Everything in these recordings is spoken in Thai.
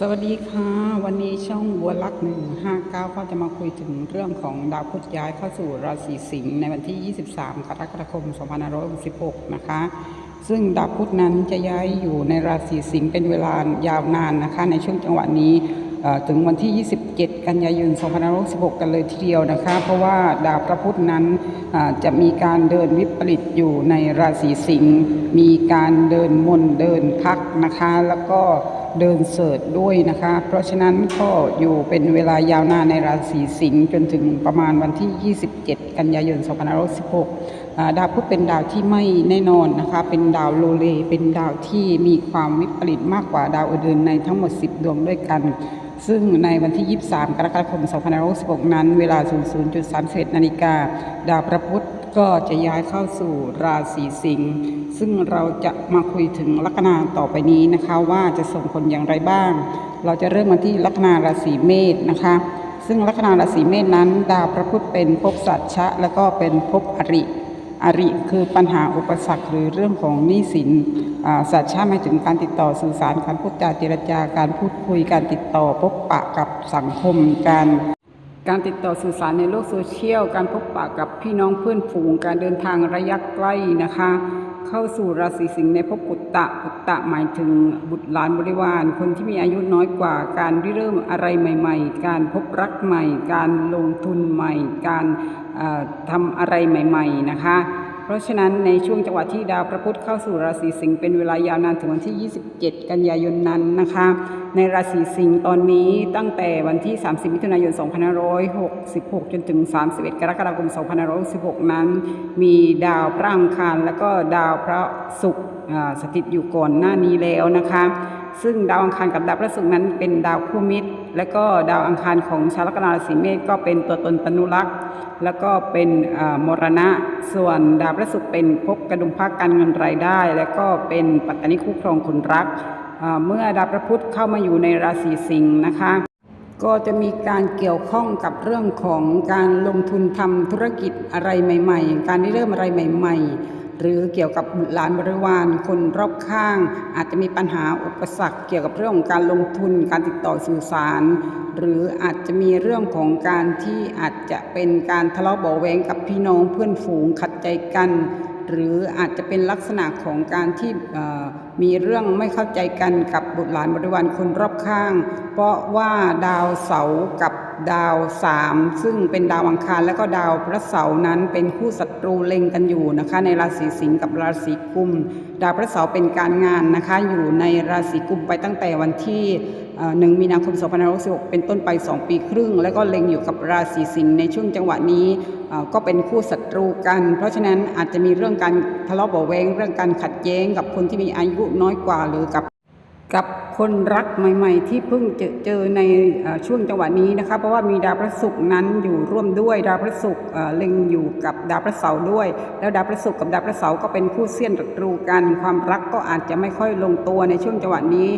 สวัสดีค่ะ วันนี้ช่องบัวลักหนึ่งห้าเก้าก็จะมาคุยถึงเรื่องของดาวพุธย้ายเข้าสู่ราศีสิงห์ในวันที่ 23 กรกฎาคม 2566 นะคะ ซึ่งดาวพุธนั้นจะย้ายอยู่ในราศีสิงห์เป็นเวลายาวนานนะคะ ในช่วงจังหวะนี้ถึงวันที่ 27 กันยายน 2566 กันเลยทีเดียวนะคะ เพราะว่าดาวพระพุธนั้นจะมีการเดินวิปริตอยู่ในราศีสิงห์มีการเดินมนต์เดินพักนะคะ แล้วก็ เดินเสิร์ชด้วยนะคะ เพราะฉะนั้นก็อยู่เป็นเวลายาวนานในราศีสิงห์จนถึงประมาณวันที่ 27 กันยายน 2516 ดาวพุธเป็นดาวที่ไม่แน่นอนนะคะ เป็นดาวโลเล เป็นดาวที่มีความวิปริตมากกว่าดาวอื่นในทั้งหมด 10 ดวงด้วยกัน ซึ่งในวันที่ 23 กรกฎาคม 2566 นั้น เวลา 00.31 นาฬิกา ดาวพระพุธ ก็จะย้ายเข้าสู่ราศีสิงห์ซึ่งเราจะมาคุยถึงลัคนาต่อไปนี้นะคะว่าจะส่งผลอย่างไรบ้าง เราจะเริ่มมาที่ลัคนาราศีเมษนะคะ ซึ่งลัคนาราศีเมษนั้น ดาวพระพุธเป็นภพสัตชะ แล้วก็เป็นภพอริอริคือปัญหาอุปสรรคหรือเรื่องของหนี้สินสัจฉะหมายถึงการติดต่อสื่อสารการพูดจาเจรจาการพูดคุยการติดต่อพบปะกับสังคมการ การติดต่อสื่อสารในโลกโซเชียล การพบปะกับพี่น้องเพื่อนฝูง การเดินทางระยะใกล้นะคะ เข้าสู่ราศีสิงห์ในภพกุตตะกุตตะหมายถึงบุตรหลานบริวาร คนที่มีอายุน้อยกว่า การริเริ่มอะไรใหม่ ๆ การพบรักใหม่ การลงทุนใหม่ การเอ่อทำอะไรใหม่ ๆ นะคะ เพราะฉะนั้นในช่วงจังหวะที่ดาวพระพุธเข้าสู่ราศีสิงห์เป็นเวลายาวนานถึงวันที่ 27 กันยายนนั้นนะคะ ในราศีสิงห์ตอนนี้ตั้งแต่วันที่ 30 มิถุนายน 2566 จนถึง 31 กรกฎาคม 2566 นั้น มีดาวพระอังคารและก็ดาวพระศุกร์สถิตอยู่ก่อนหน้านี้แล้วนะคะ ซึ่งดาวอังคารกับดาวพระศุกร์นั้นเป็นดาวคู่มิตร และก็ดาวอังคารของชาวลัคนาราศีเมษก็เป็นตัวตนตนุรักษ์ แล้วก็เป็นมรณะ ส่วนดาวพระศุกร์เป็นภพกระดุมพระการเงินรายได้ และก็เป็นปัตตานิคู่ครองคนรัก เมื่อดาวพระพุธเข้ามาอยู่ในราศีสิงห์นะคะก็จะมีการเกี่ยวข้องกับเรื่องของการลงทุนทำธุรกิจอะไรใหม่ ๆ การได้เริ่มอะไรใหม่ ๆ หรือเกี่ยวกับบุตรหลานบริวารคนรอบข้าง อาจจะมีปัญหาอุปสรรคเกี่ยวกับเรื่องของการลงทุนการติดต่อสื่อสาร หรืออาจจะมีเรื่องของการที่อาจจะเป็นการทะเลาะเบาะแวงกับพี่น้องเพื่อนฝูงขัดใจกัน หรืออาจจะเป็นลักษณะของการที่มีเรื่องไม่เข้าใจกันกับบุตรหลานบริวารคนรอบข้าง เพราะว่าดาวเสาร์กับ ดาวสามซึ่งเป็นดาวอังคารและก็ดาวพระเสาร์นั้นเป็นคู่ศัตรูเล็งกันอยู่นะคะในราศีสิงห์กับราศีกุม ดาวพระเสาร์เป็นการงานนะคะอยู่ในราศีกุมไปตั้งแต่วันที่เอ่อ1มีนาคม2566เป็นต้นไป 2 ปีครึ่ง แล้วก็เล็งอยู่กับราศีสิงห์ในช่วงจังหวะนี้ก็เป็นคู่ศัตรูกัน เพราะฉะนั้นอาจจะมีเรื่องการทะเลาะเบาแวงเรื่องการขัดแย้งกับคนที่มีอายุน้อยกว่าหรือกับ กับคนรักใหม่ ๆ ที่เพิ่งเจอเจอในอช่วงจังหวะนี้นะคะเพราะว่ามีดาวพระศุกร์นั้นอยู่ร่วมด้วยดาวพระศุกร์เล็งอยู่กับดาวพระเสาร์ด้วย แล้วดาวพระศุกร์กับดาวพระเสาร์ก็เป็นคู่เสี้ยนศัตรูกัน ความรักก็อาจจะไม่ค่อยลงตัวในช่วงจังหวะนี้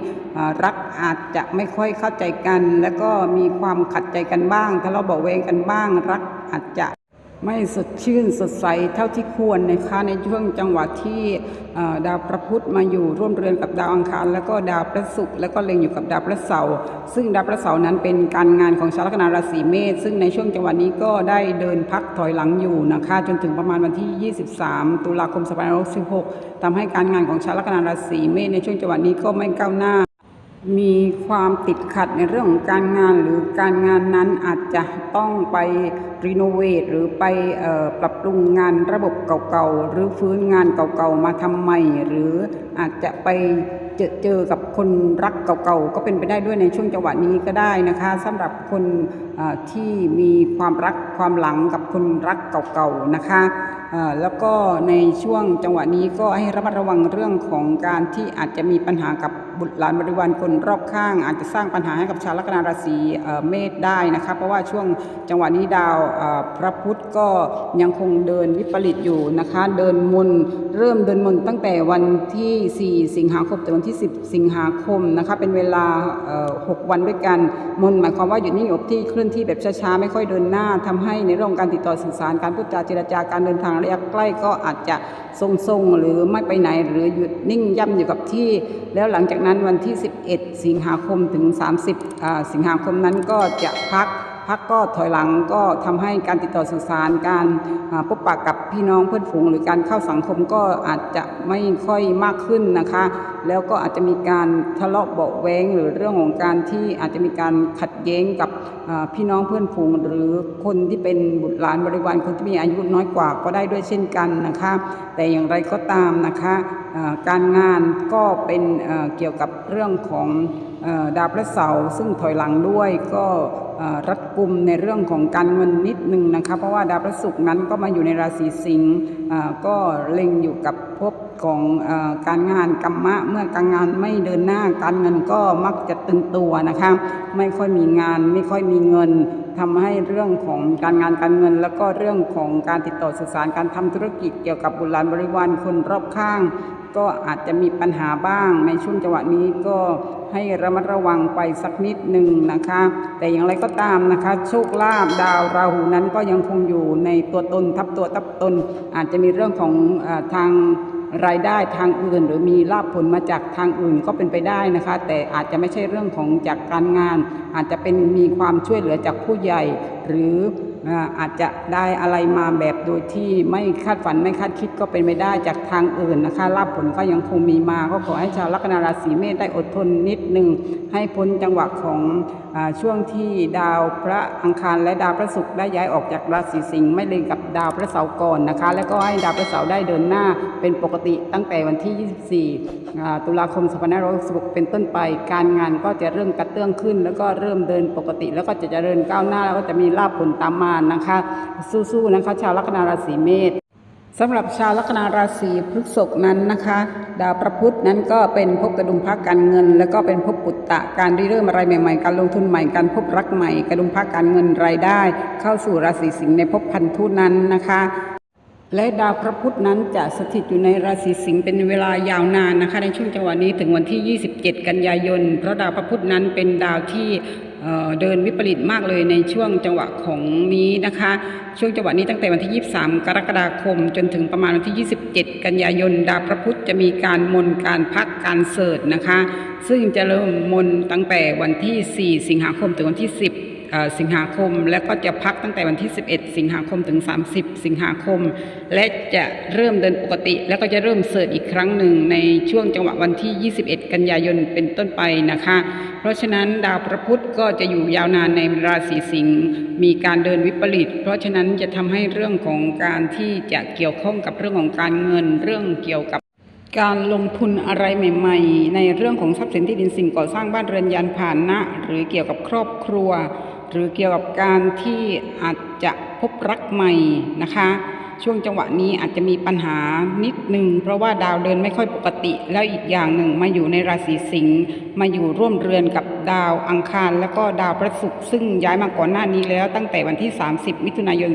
รักอาจจะไม่ค่อยเข้าใจกัน แล้วก็มีความขัดใจกันบ้างทะเลาะเบาะแวงกันบ้าง รักอาจจะ ไม่สดชื่นสดใสเท่าที่ควรนะคะในช่วงจังหวะที่ดาวพระพุธมาอยู่ร่วมเรือนกับดาวอังคาร แล้วก็ดาวพระศุกร์แล้วก็เล็งอยู่กับดาวพระเสาร์ซึ่งดาวพระเสาร์นั้นเป็นการงานของชาวลัคนาราศีเมษซึ่งในช่วงจังหวะนี้ก็ได้เดินพักถอยหลังอยู่นะคะจนถึงประมาณวันที่ 23 ตุลาคม2566ทำให้การงานของชาวลัคนาราศีเมษในช่วงจังหวะนี้ก็ไม่ก้าวหน้า มีความติดขัดในเรื่องของการงานหรือการงานนั้นอาจจะต้องไปรีโนเวทหรือไปออปรับปรุงงานระบบเก่าๆหรือฟื้นงานเก่าๆมาทำใหม่ หรืออาจจะไปเจอเจอกับคนรักเก่าๆก็เป็นไปได้ด้วยในช่วงจังหวะนี้ก็ได้นะคะสำหรับคนที่มีความรักความหลังกับคนรักเก่าๆนะคะแล้วก็ในช่วงจังหวะนี้ก็ให้ระมัดระวังเรื่องของการที่อาจจะมีปัญหากับ บุตรหลานบริวารคนรอบข้าง อาจจะสร้างปัญหาให้กับชาวลัคนาราศีเมษได้นะคะเพราะว่าช่วงจังหวะนี้ดาวพระพุธก็ยังคงเดินวิปริตอยู่นะคะเดินมนเริ่มเดินมนตั้งแต่วันที่ 4 สิงหาคมถึงวันที่ 10 สิงหาคมนะคะเป็นเวลา 6 วันด้วยกันมนหมายความว่าหยุดนิ่งอยู่กับที่เคลื่อนที่แบบช้าๆไม่ค่อยเดินหน้าทำให้ในเรื่องการติดต่อสื่อสารการพูดจาเจรจาการเดินทางระยะใกล้ก็อาจจะทรงๆหรือไม่ไปไหนหรือหยุดนิ่งย่ำอยู่กับที่ แล้วหลังจากนั้นวันที่ 11 สิงหาคมถึง 30สิงหาคมนั้นก็จะพัก พักก็ถอยหลังก็ทำให้การติดต่อสื่อสาร การพบปะกับพี่น้องเพื่อนฝูง หรือการเข้าสังคมก็อาจจะไม่ค่อยมากขึ้นนะคะ แล้วก็อาจจะมีการทะเลาะเบาแวงหรือเรื่องของการที่อาจจะมีการขัดแย้งกับพี่น้องเพื่อนฝูง หรือคนที่เป็นบุตรหลานบริวารคนที่มีอายุน้อยกว่าก็ได้ด้วยเช่นกันนะคะ แต่อย่างไรก็ตามนะคะการงานก็เป็นเกี่ยวกับเรื่องของดาวพระเสาร์ซึ่งถอยหลังด้วยก็ รัดกุมในเรื่องของการเงินนิดนึงนะคะเพราะว่าดาวพระศุกร์นั้นก็มาอยู่ในราศีสิงห์ก็เล็งอยู่กับภพของอการงานกรรมะ เมื่อการงานไม่เดินหน้าการเงินก็มักจะตึงตัวนะคะไม่ค่อยมีงานไม่ค่อยมีเงินทำให้เรื่องของการงานการเงิน แล้วก็เรื่องของการติดต่อสื่อสารการทำธุรกิจเกี่ยวกับบุรานบริวารคนรอบข้างก็อาจจะมีปัญหาบ้างในช่วงจังหวะนี้ก็ให้ระมัดระวังไปสักนิดหนึ่งนะคะ แต่อย่างไรก็ตามนะคะ โชคลาภดาวราหูนั้นก็ยังคงอยู่ในตัวตนทับตัวทับตน อาจจะมีเรื่องของอทางรายได้ทางอื่น หรือมีลาภผลมาจากทางอื่นก็เป็นไปได้นะคะ แต่อาจจะไม่ใช่เรื่องของจากการงาน อาจจะเป็นมีความช่วยเหลือจากผู้ใหญ่ หรือ อาจจะได้อะไรมาแบบโดยที่ไม่คาดฝันไม่คาดคิดก็เป็นไม่ได้จากทางอื่นนะคะลาภผลก็ยังคงมีมาก็ขอให้ชาวลัคนาราศีเมษได้อดทนนิดหนึ่งให้พ้นจังหวะของอช่วงที่ดาวพระอังคารและดาวพระศุกร์ได้ย้ายออกจากราศีสิงห์ไม่เลยกับดาวพระเสาร์ก่อนนะคะ แล้วก็ให้ดาวพระเสาร์ได้เดินหน้าเป็นปกติตั้งแต่วันที่ 24 ตุลาคม2566เป็นต้นไป การงานก็จะเริ่มกระเตื้องขึ้น แล้วก็เริ่มเดินปกติ แล้วก็จะเจริญก้าวหน้าแล้วก็จะมีลาภผลตามมานะคะ สู้ๆนะคะ ชาวลัคนาราศีเมษสำหรับชาวลัคนาราศีพฤษภนั้นนะคะ ดาวประพุธนั้นก็เป็นภพกระดุมพักการเงิน แล้วก็เป็นภพปุตตะการริเริ่มอะไรใหม่ๆ การลงทุนใหม่การพบรักใหม่ กระดุมพักการเงินรายได้ เข้าสู่ราศีสิงห์ในภพพันธุนั้นนะคะและดาวพระพุธนั้นจะสถิตอยู่ในราศีสิงห์เป็นเวลายาวนานนะคะ ในช่วงจังหวะนี้ถึงวันที่ 27 กันยายน เพราะดาวพระพุธนั้นเป็นดาวที่ เดินวิปริตมากเลยในช่วงจังหวะของนี้นะคะ ช่วงจังหวะนี้ตั้งแต่วันที่ 23 กรกฎาคม จนถึงประมาณวันที่ 27 กันยายนดาวพระพุธจะมีการมนการพักการเสิร์ชนะคะ ซึ่งจะเริ่มมนตั้งแต่วันที่ 4 สิงหาคมถึงวันที่ 10 สิงหาคม และก็จะพักตั้งแต่วันที่ 11 สิงหาคมถึง 30 สิงหาคม และจะเริ่มเดินปกติ แล้วก็จะเริ่มเสิร์ชอีกครั้งหนึ่งในช่วงจังหวะวันที่ 21 กันยายนเป็นต้นไปนะคะ เพราะฉะนั้นดาวพระพุธก็จะอยู่ยาวนานในราศีสิงห์มีการเดินวิปริต เพราะฉะนั้นจะทำให้เรื่องของการที่จะเกี่ยวข้องกับเรื่องของการเงินเรื่องเกี่ยวกับการลงทุนอะไรใหม่ ๆ ในเรื่องของทรัพย์สินที่ดินสิ่งก่อสร้างบ้านเรือนยานพาหนะ หรือเกี่ยวกับครอบครัว หรือเกี่ยวกับการที่อาจจะพบรักใหม่นะคะ ช่วงจังหวะนี้อาจจะมีปัญหานิดหนึ่งเพราะว่าดาวเดินไม่ค่อยปกติ แล้วอีกอย่างหนึ่งมาอยู่ในราศีสิงห์มาอยู่ร่วมเรือนกับดาวอังคาร แล้วก็ดาวพระศุกร์ซึ่งย้ายมาก่อนหน้านี้แล้วตั้งแต่วันที่ 30 มิถุนายน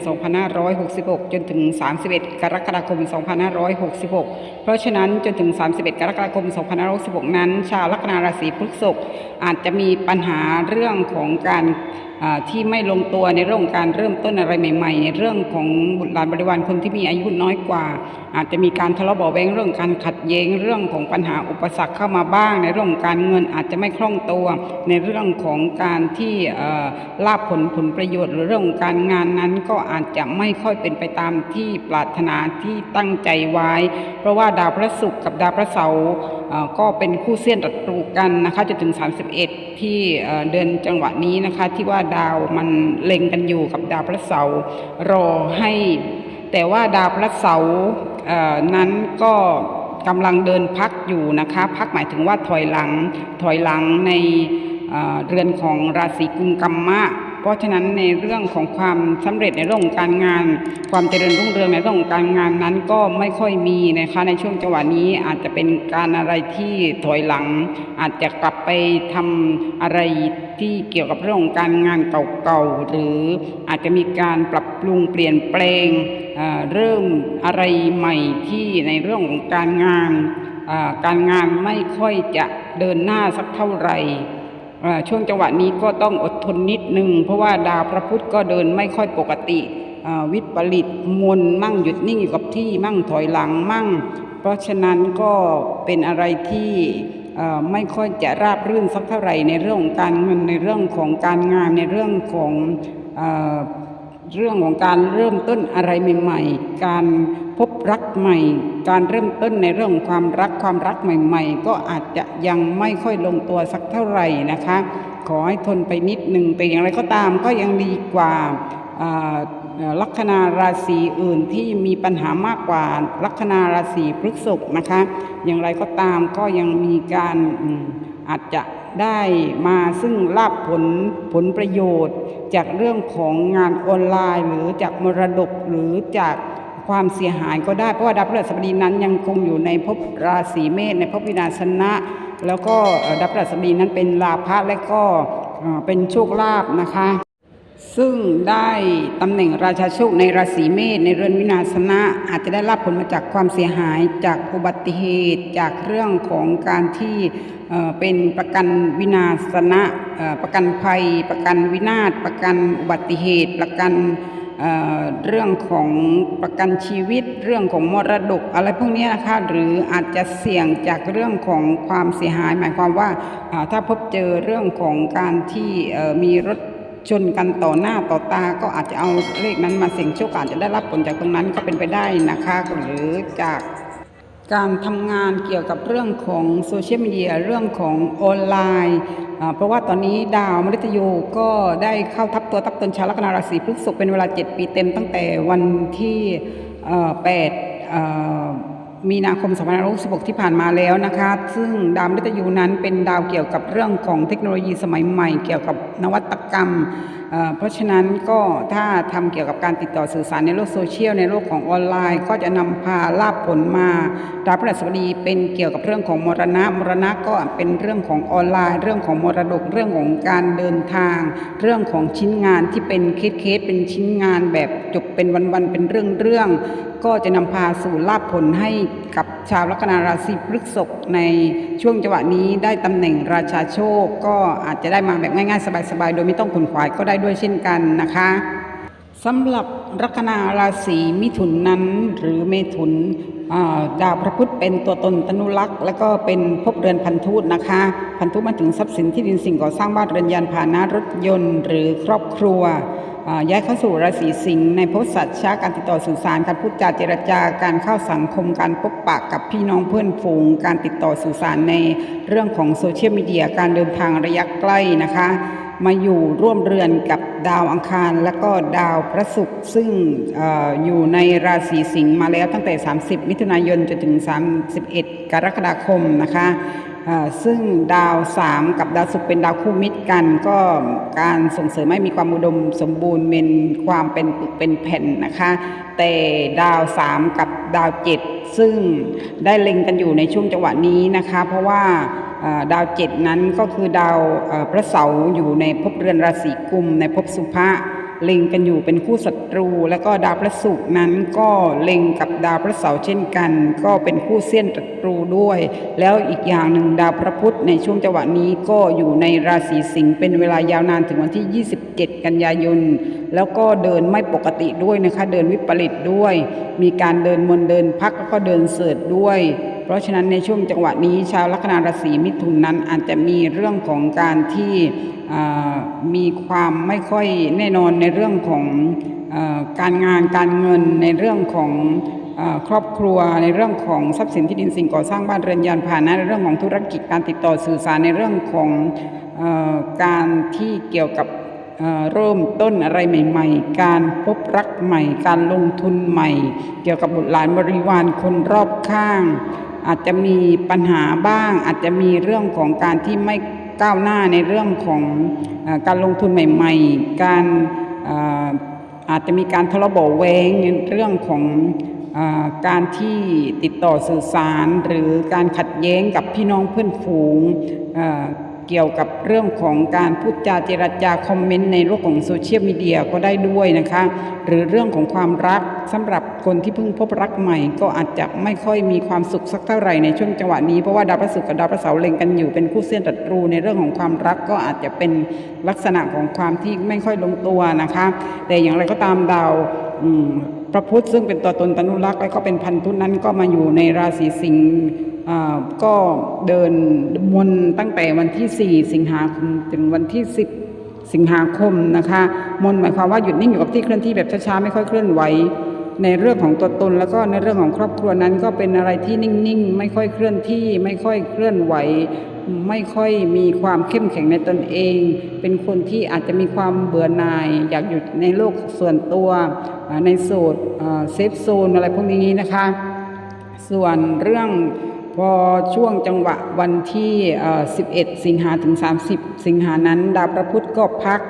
2566 จนถึง 31 กรกฎาคม 2566 เพราะฉะนั้นจนถึง 31 กรกฎาคม 2566 นั้น ชาวลัคนาราศีพฤษภอาจจะมีปัญหาเรื่องของการ ที่ไม่ลงตัวในเรื่องการเริ่มต้นอะไรใหม่ ๆ ในเรื่องของบุตรหลานบริวารคนที่มีอายุน้อยกว่า อาจจะมีการทะเลาะเบาะแว้งเรื่องการขัดแย้งเรื่องของปัญหาอุปสรรคเข้ามาบ้าง ในเรื่องการเงินอาจจะไม่คล่องตัว ในเรื่องของการที่ลาภผลผลประโยชน์ หรือเรื่องการงานนั้นก็อาจจะไม่ค่อยเป็นไปตามที่ปรารถนาที่ตั้งใจไว้ เพราะว่าดาวพระศุกร์กับดาวพระเสาร์ ก็เป็นคู่เสี้ยนตัดตรูกันนะคะจนถึง 31 ที่เดือนจังหวะนี้นะคะที่ว่าดาวมันเล็งกันอยู่กับดาวพระเสาร์รอให้ แต่ว่าดาวพระเสาร์นั้นก็กำลังเดินพักอยู่นะคะพักหมายถึงว่าถอยหลังถอยหลังในเเรือนของราศีกุมกัมมะ เพราะฉะนั้นในเรื่องของความสำเร็จในเรื่องของการงาน ความเจริญรุ่งเรืองในเรื่องของการงานนั้นก็ไม่ค่อยมีนะคะในช่วงจังหวะนี้อาจจะเป็นการอะไรที่ถอยหลัง อาจจะกลับไปทำอะไรที่เกี่ยวกับเรื่องของการงานเก่าๆหรืออาจจะมีการปรับปรุงเปลี่ยนแปลงเเริ่มอะไรใหม่ที่ในเรื่องของการงาน การงานไม่ค่อยจะเดินหน้าสักเท่าไหร่ ช่วงจังหวะนี้ก็ต้องอดทนนิดนึง เพราะว่าดาวพระพุธก็เดินไม่ค่อยปกติวิปริตมนมั่งหยุดนิ่งอยู่กับที่มั่งถอยหลังมั่ง เพราะฉะนั้นก็เป็นอะไรที่ไม่ค่อยจะราบรื่นสักเท่าไหร่ในเรื่องของการเงินในเรื่องของการงานในเรื่องของ เรื่องของการเริ่มต้นอะไรใหม่ๆ การพบรักใหม่ การเริ่มต้นในเรื่องความรักความรักใหม่ ๆ ก็อาจจะยังไม่ค่อยลงตัวสักเท่าไหร่นะคะ ขอให้ทนไปนิดหนึ่งแต่อย่างไรก็ตามก็ยังดีกว่าลัคนาราศีอื่นที่มีปัญหามากกว่าลัคนาราศีพฤษภนะคะ อย่างไรก็ตามก็ยังมีการอืมอาจจะได้มาซึ่งลาบผลผลประโยชน์ จากเรื่องของงานออนไลน์ หรือจากมรดกหรือจากความเสียหายก็ได้ เพราะว่าดาวพฤหัสบดีนั้นยังคงอยู่ในภพราศีเมษในภพวินาศนะ แล้วก็ดาวพฤหัสบดีนั้นเป็นลาภะและก็เอ่อเป็นโชคลาภนะคะ ซึ่งได้ตำแหน่งราชาโชคในราศีเมษในเรือนวินาศนะอาจจะได้รับผลมาจากความเสียหายจากอุบัติเหตุจากเรื่องของการที่ เป็นประกันวินาศนะประกันภัย ประกันวินาศประกันอุบัติเหตุ ประกันเรื่องของประกันชีวิตเรื่องของมรดกอะไรพวกนี้นะคะหรืออาจจะเสี่ยงจากเรื่องของความเสียหาย หมายความว่าถ้าพบเจอเรื่องของการที่มีรถชนกันต่อหน้าต่อตาก็อาจจะเอาเลขนั้นมาเสี่ยงโชคอาจจะได้รับผลจากตรงนั้นก็เป็นไปได้นะคะหรือจาก การทำงานเกี่ยวกับเรื่องของโซเชียลมีเดียเรื่องของออนไลน์เพราะว่าตอนนี้ดาวมฤตยูก็ได้เข้าทับตัวทับตนชาวลัคนาราศีพฤษภเป็นเวลา 7 ปีเต็มตั้งแต่วันที่เอ่อ8เอ่อมีนาคม2566ที่ผ่านมาแล้วนะคะ ซึ่งดาวมฤตยูนั้นเป็นดาวเกี่ยวกับเรื่องของเทคโนโลยีสมัยใหม่ เกี่ยวกับนวัตกรรม เพราะฉะนั้นก็ถ้าทำเกี่ยวกับการติดต่อสื่อสารในโลกโซเชียลในโลกของออนไลน์ ก็จะนำพาลาบผลมาดาวพฤหัสบดีเป็นเกี่ยวกับเรื่องของมรณะมรณะก็เป็นเรื่องของออนไลน์ เรื่องของมรดกเรื่องของการเดินทาง เรื่องของชิ้นงานที่เป็นเคสเคสเป็นชิ้นงานแบบจบเป็นวันๆเป็นเรื่องเรื่อง ก็จะนำพาสู่ลาภผลให้กับชาวลัคนาราศีพฤษภในช่วงจังหวะนี้ได้ตำแหน่งราชาโชค ก็อาจจะได้มาแบบง่ายๆ สบายๆ โดยไม่ต้องขนขวายก็ได้ด้วยเช่นกันนะคะสำหรับลัคนาราศีมิถุนนั้นหรือเมถุนดาวพระพุธเป็นตัวตนตนุลักษ์และก็เป็นภพเรือนพันธุนะคะ พันธุมาถึงทรัพย์สินที่ดินสิ่งก่อสร้างบ้านเรือนยานพาหนะรถยนต์ หรือครอบครัว ย้ายเข้าสู่ราศีสิงห์ในภพสัตว์ชาการติดต่อสื่อสารการพูดจาเจรจาการเข้าสังคมการพบปะกับพี่น้องเพื่อนฝูง การติดต่อสื่อสารในเรื่องของโซเชียลมีเดียการเดินทางระยะใกล้นะคะ มาอยู่ร่วมเรือนกับดาวอังคาร และก็ดาวพระศุกร์ซึ่งออยู่ในราศีสิงห์มาแล้วตั้งแต่ 30 มิถุนายนจนถึง 31 กรกฎาคมนะคะ ซึ่งดาว 3 กับดาวศุกร์เป็นดาวคู่มิตรกัน ก็การส่งเสริมให้มีความอุดมสมบูรณ์เป็นความเป็นปึกเป็นแผ่นนะคะ แต่ดาว 3 กับดาว 7 ซึ่งได้เล็งกันอยู่ในช่วงจังหวะนี้นะคะ เพราะว่าอ่าดาว7นั้นก็คือดาวพระเสาร์อยู่ในภพเรือนราศีกุมในภพสุภะ เล็งกันอยู่เป็นคู่ศัตรู แล้วก็ดาวพระศุกร์นั้นก็เล็งกับดาวพระเสาร์เช่นกัน ก็เป็นคู่เสี้ยนศัตรูด้วย แล้วอีกอย่างหนึ่งดาวพระพุธในช่วงจังหวะนี้ก็อยู่ในราศีสิงห์เป็นเวลายาวนานถึงวันที่ 27 กันยายน แล้วก็เดินไม่ปกติด้วยนะคะ เดินวิปริตด้วย มีการเดินมนเดินพักแล้วก็เดินเสิร์ชด้วย เพราะฉะนั้นในช่วงจังหวะนี้ชาวลัคนาราศีมิถุนนั้นอาจจะมีเรื่องของการที่มีความไม่ค่อยแน่นอนในเรื่องของอการงานการเงินในเรื่องของอครอบครัวในเรื่องของทรัพย์สินที่ดินสิ่งก่อสร้างบ้านเรือนยานพาหนะในเรื่องของธุรกิจการติดต่อสื่อสารในเรื่องของอการที่เกี่ยวกับเริ่มต้นอะไรใหม่ ๆ การพบรักใหม่ การลงทุนใหม่ เกี่ยวกับบุตรหลานบริวารคนรอบข้าง อาจจะมีปัญหาบ้าง อาจจะมีเรื่องของการที่ไม่ก้าวหน้าในเรื่องของอการลงทุนใหม่ ๆ การอาจจะมีการทะเลาะเบาะแวงเรื่องของอการที่ติดต่อสื่อสาร หรือการขัดแย้งกับพี่น้องเพื่อนฝูง เกี่ยวกับเรื่องของการพูดจาเจรจาคอมเมนต์ในโลกของโซเชียลมีเดียก็ได้ด้วยนะคะ หรือเรื่องของความรักสำหรับคนที่เพิ่งพบรักใหม่ ก็อาจจะไม่ค่อยมีความสุขสักเท่าไหร่ในช่วงจังหวะนี้เพราะว่าดาวพระศุกร์กับดาวพระเสาร์เล็งกันอยู่เป็นคู่เส้นตัดรูในเรื่องของความรักก็อาจจะเป็นลักษณะของความที่ไม่ค่อยลงตัวนะคะ แต่อย่างไรก็ตามดาวพระพุธซึ่งเป็นตัวตนตนุรักษ์และก็เป็นพันธุนั้นก็มาอยู่ในราศีสิงห์ ก็เดินมนตั้งแต่วันที่ 4 สิงหาคมถึงวันที่ 10 สิงหาคมนะคะมนหมายความว่าหยุดนิ่งอยู่กับที่เคลื่อนที่แบบช้าๆไม่ค่อยเคลื่อนไหวในเรื่องของตัวตนแล้วก็ในเรื่องของครอบครัวนั้นก็เป็นอะไรที่นิ่งๆ ไม่ค่อยเคลื่อนที่ไม่ค่อยเคลื่อนไหว ไม่ค่อยมีความเข้มแข็งในตนเอง เป็นคนที่อาจจะมีความเบื่อหน่าย อยากอยู่ในโลกส่วนตัวในโสดเซฟโซนอะไรพวกนี้นะคะ ส่วนเรื่อง พอช่วงจังหวะวันที่ 11 สิงหาถึง 30 สิงหานั้น ดาวพระพุธก็พัก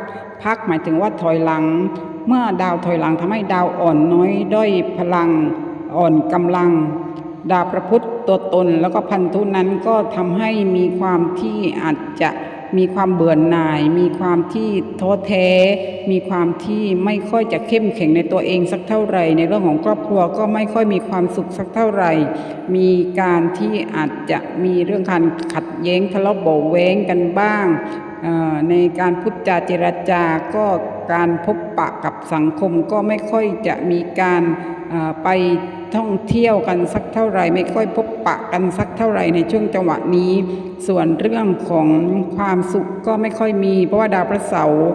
พักหมายถึงว่าถอยหลัง เมื่อดาวถอยหลังทำให้ดาวอ่อนน้อยด้อยพลังอ่อนกำลัง ดาวพระพุธตัวตนแล้วก็พันธุนั้นก็ทำให้มีความที่อาจจะ มีความเบื่อหน่าย มีความที่ท้อแท้ มีความที่ไม่ค่อยจะเข้มแข็งในตัวเองสักเท่าไหร่ ในเรื่องของครอบครัวก็ไม่ค่อยมีความสุขสักเท่าไหร่ มีการที่อาจจะมีเรื่องการขัดแย้งทะเลาะเบาแว้งกันบ้างอ่อในการพูดจาเจรจาก็การพบปะกับสังคมก็ไม่ค่อยจะมีการอ่อไป ท่องเที่ยวกันสักเท่าไหร่ ไม่ค่อยพบปะกันสักเท่าไหร่ในช่วงจังหวะนี้ ส่วนเรื่องของความสุขก็ไม่ค่อยมี เพราะว่าดาวพระเสาร์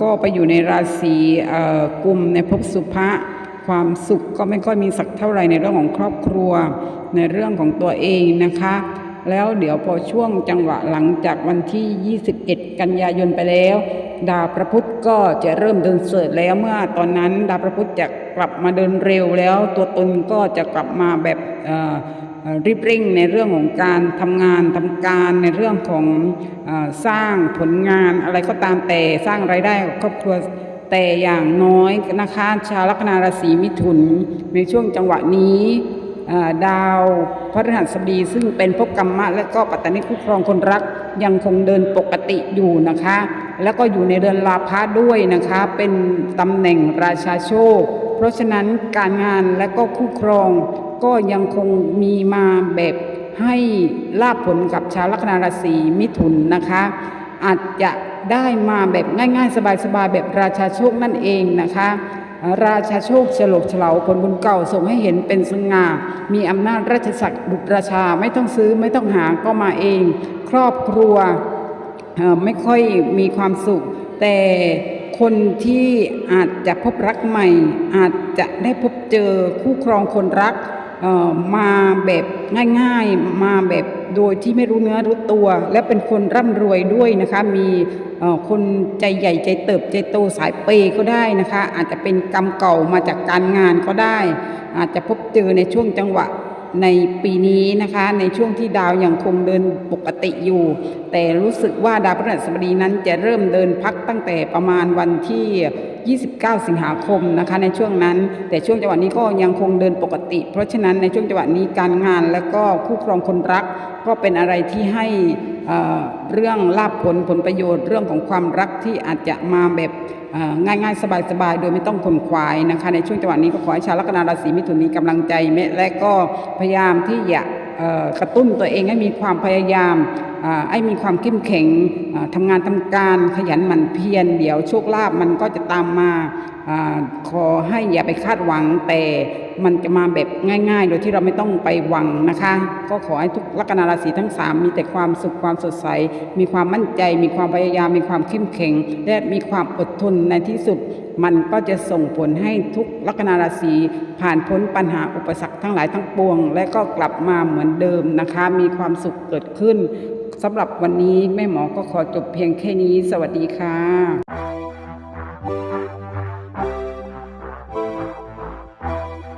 ก็ไปอยู่ในราศีเอ่อกุมในภพสุภะความสุขก็ไม่ค่อยมีสักเท่าไหร่ในเรื่องของครอบครัว ในเรื่องของตัวเองนะคะ แล้วเดี๋ยวพอช่วงจังหวะหลังจากวันที่ 21 กันยายนไปแล้ว ดาวพระพุธก็จะเริ่มเดินเสริฐแล้วเมื่อตอนนั้น ดาวพระพุธจะกลับมาเดินเร็วแล้ว ตัวตนก็จะกลับมาแบบรีบเร่งในเรื่องของการทำงานทำการในเรื่องของอสร้างผลงานอะไรก็ตามแต่สร้างรายได้ครอบครัวแต่อย่างน้อยนะคะชาวลัคนาราศีมิถุนในช่วงจังหวะนี้ดาวพฤหัสบดีซึ่งเป็นภพกรรมะและก็ปัตตานิคุ้ครองคนรักยังคงเดินปกติอยู่นะคะ แล้วก็อยู่ในเรือนลาภะด้วยนะคะ เป็นตำแหน่งราชาโชค เพราะฉะนั้นการงานและก็คู่ครองก็ยังคงมีมาแบบให้ลาบผลกับชาวลัคนาราศีมิถุนนะคะ อาจจะได้มาแบบง่ายๆ สบายๆ แบบราชาโชคนั่นเองนะคะ ราชาโชคฉลกเฉลาผลบุญเก่าส่งให้เห็นเป็นสง่ามีอำนาจราชศักดิ์ดุจราชาไม่ต้องซื้อไม่ต้องหาก็มาเอง ครอบครัว ไม่ค่อยมีความสุข แต่คนที่อาจจะพบรักใหม่ อาจจะได้พบเจอคู่ครองคนรักมาแบบง่ายๆ มาแบบโดยที่ไม่รู้เนื้อรู้ตัว และเป็นคนร่ำรวยด้วยนะคะ มีคนใจใหญ่ใจเติบใจโตสายเปย์ก็ได้นะคะ อาจจะเป็นกรรมเก่ามาจากการงานก็ได้ อาจจะพบเจอในช่วงจังหวะ ในปีนี้นะคะในช่วงที่ดาวยังคงเดินปกติอยู่ แต่รู้สึกว่าดาวพฤหัสบดีนั้นจะเริ่มเดินพักตั้งแต่ประมาณวันที่ 29 สิงหาคมนะคะในช่วงนั้น แต่ช่วงจังหวะนี้ก็ยังคงเดินปกติ เพราะฉะนั้นในช่วงจังหวะนี้การงานและก็คู่ครองคนรักก็เป็นอะไรที่ให้ เเรื่องลาบผลผลประโยชน์ เรื่องของความรักที่อาจจะมาแบบเอ่อง่ายๆ สบายๆ โดยไม่ต้องขนขวายนะคะ ในช่วงจังหวะนี้ก็ขอให้ชาวลัคนาราศีมิถุนมีกำลังใจแม้และก็พยายามที่จะกระตุ้นตัวเองให้มีความพยายามให้มีความเข้มแข็งอ่าทำงานทำการขยันหมั่นเพียรเดี๋ยวโชคลาภมันก็จะตามมาอาขอให้อย่าไปคาดหวังแต่ มันจะมาแบบง่าย ๆ โดยที่เราไม่ต้องไปหวังนะคะ ก็ขอให้ทุกลัคนาราศีทั้ง 3 มีแต่ความสุขความสดใส มีความมั่นใจ มีความพยายาม มีความเข้มแข็ง และมีความอดทนในที่สุด มันก็จะส่งผลให้ทุกลัคนาราศีผ่านพ้นปัญหาอุปสรรคทั้งหลายทั้งปวง และก็กลับมาเหมือนเดิมนะคะ มีความสุขเกิดขึ้นสำหรับวันนี้แม่หมอก็ขอจบเพียงแค่นี้ สวัสดีค่ะ